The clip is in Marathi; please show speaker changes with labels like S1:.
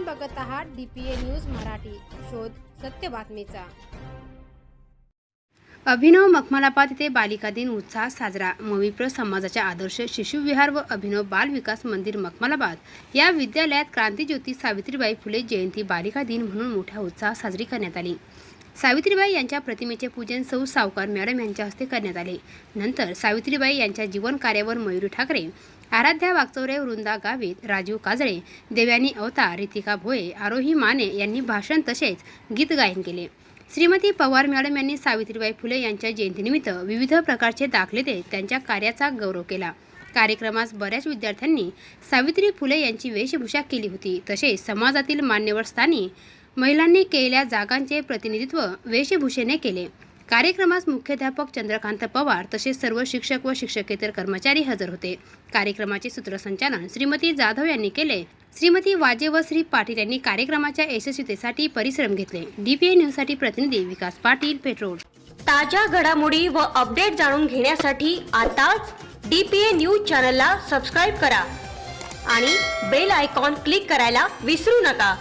S1: आपण बघत आहात डीपीए न्यूज मराठी. शोध सत्य बातमीचा.
S2: अभिनव मखमलापात येथे बालिका दिन उत्साह साजरा. मविप्र समाजाच्या आदर्श शिशुविहार व अभिनव बाल विकास मंदिर मखमलाबाद. या विद्यालयात क्रांतीज्योती सावित्रीबाई फुले जयंती बालिका दिन म्हणून मोठ्या उत्साहात साजरी करण्यात आली. सावित्रीबाई यांच्या प्रतिमेचे पूजन सौ सावकार मॅडम यांच्या हस्ते करण्यात आले. नंतर सावित्रीबाई यांच्या जीवन कार्यावर मयुरी ठाकरे आराध्या वागचौरे वृंदा गावित राजीव काजळे देवयानी अवतार रितिका भोये आरोही माने यांनी भाषण तसेच गीत गायन केले. श्रीमती पवार मॅडम यांनी सावित्रीबाई फुले यांच्या जयंतीनिमित्त विविध प्रकारचे दाखले देत त्यांच्या कार्याचा गौरव केला. कार्यक्रमास बऱ्याच विद्यार्थ्यांनी सावित्री फुले यांची वेशभूषा केली होती. तसेच समाजातील मान्यवर स्थानी महिलांनी केलेल्या जागांचे प्रतिनिधित्व वेशभूषेने केले. कार्यक्रमास मुख्याध्यापक चंद्रकांत पवार तसेच सर्व शिक्षक व शिक्षकेतर कर्मचारी हजर होते. कार्यक्रमाचे सूत्रसंचालन श्रीमती जाधव यांनी केले. श्रीमती वाजे व श्री पाटील यांनी कार्यक्रमाच्या यशस्वीतेसाठी परिश्रम घेतले. डीपीए न्यूजसाठी प्रतिनिधी विकास पाटील पेट्रोल.
S3: ताज्या घडामोडी व अपडेट जाणून घेण्यासाठी आताच डीपीए न्यूज चॅनलला सबस्क्राईब करा आणि बेल आयकॉन क्लिक करायला विसरू नका.